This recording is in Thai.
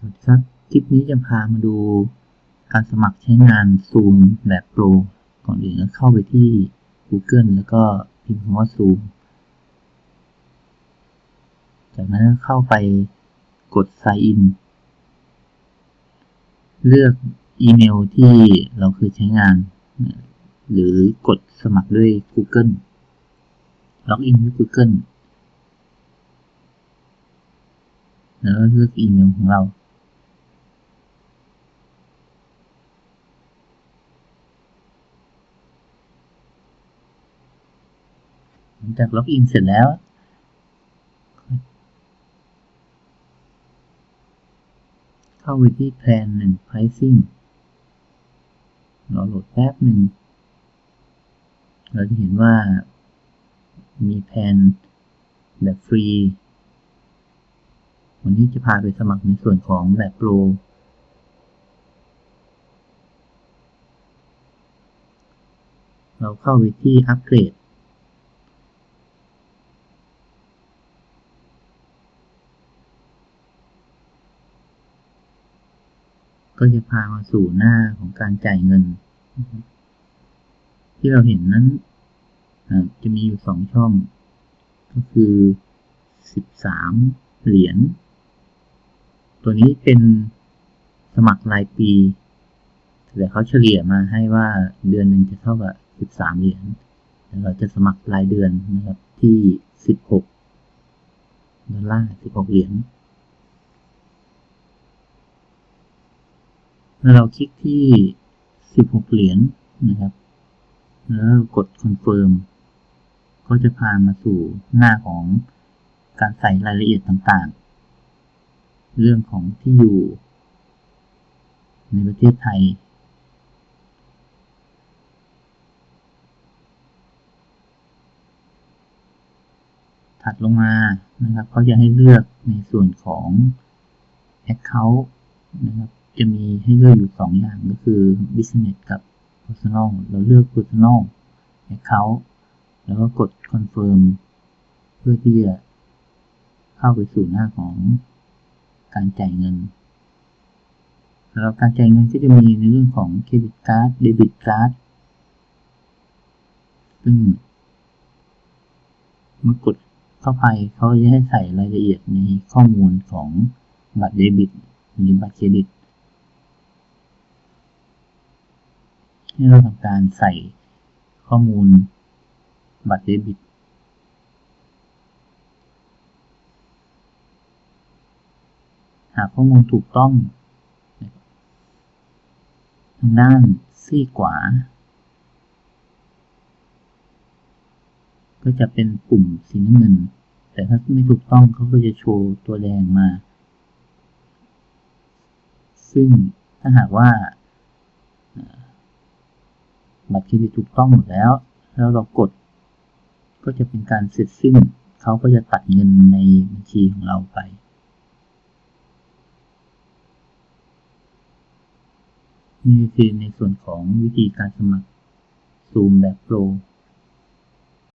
สวัสดีครับ คลิปนี้จะพามาดูการสมัครใช้งาน Zoom แบบโปรก่อนอื่นก็เข้าไปที่ Google แล้วก็พิมพ์คำว่า Zoom จากนั้นก็เข้าไปกด Sign in เลือกอีเมลที่เราเคยใช้งาน หรือกดสมัครด้วย Google ล็อกอินด้วย Google แล้วก็เลือกอีเมลของเรา ลังจากล็อกอินเสร็จแล้ว เข้าไปที่แพลนหนึ่ง pricing รอโหลดแป๊บหนึ่ง เราจะเห็นว่ามีแพลนแบบฟรี วันนี้จะพาไปสมัครในส่วนของแบบโปร เราเข้าไปที่อัปเกรด ก็จะพามาสู่หน้าของการจ่ายเงิน ที่เราเห็นนั้นจะมีอยู่สองช่อง ก็คือสิบสามเหรียญ ตัวนี้เป็นสมัครรายปี แต่เขาเฉลี่ยมาให้ว่าเดือนหนึ่งจะเท่ากับสิบสามเหรียญ แล้วเราจะสมัครรายเดือนนะครับที่สิบหกดอลลาร์สิบหกเหรียญ เมื่อเราคลิกที่ 16 เหรียญนะครับ แล้วกด confirm ก็จะพามาสู่หน้าของการใส่รายละเอียดต่างๆ เรื่องของที่อยู่ ในประเทศไทย ถัดลงมานะครับเขาจะให้เลือกในส่วนของ Account นะครับ จะมีให้เลือกอยู่สองอย่างก็คือ business กับ personal เราเลือก personal account แล้วก็กด confirm เพื่อที่จะเข้าไปสู่หน้าของการจ่ายเงินแล้วการจ่ายเงินก็จะมีในเรื่องของเครดิตการ์ดเดบิตการ์ดซึ่งเมื่อกดเข้าไปเขาจะให้ใส่รายละเอียดในข้อมูลของบัตรเดบิตหรือบัตรเครดิต ให้เราทำการใส่ข้อมูลบัตรเดบิต หากข้อมูลถูกต้อง ทางด้านซีขวา ก็จะเป็นปุ่มสีน้ำเงิน แต่ถ้าไม่ถูกต้องเขาก็จะโชว์ตัวแดงมา ซึ่งถ้าหากว่า บัตรเครดิตถูกต้องหมดแล้ว แล้วเรากด ก็จะเป็นการเสร็จสิ้น เขาก็จะตัดเงินในบัญชีของเราไป นี่คือในส่วนของวิธีการสมัคร Zoom แบบโปร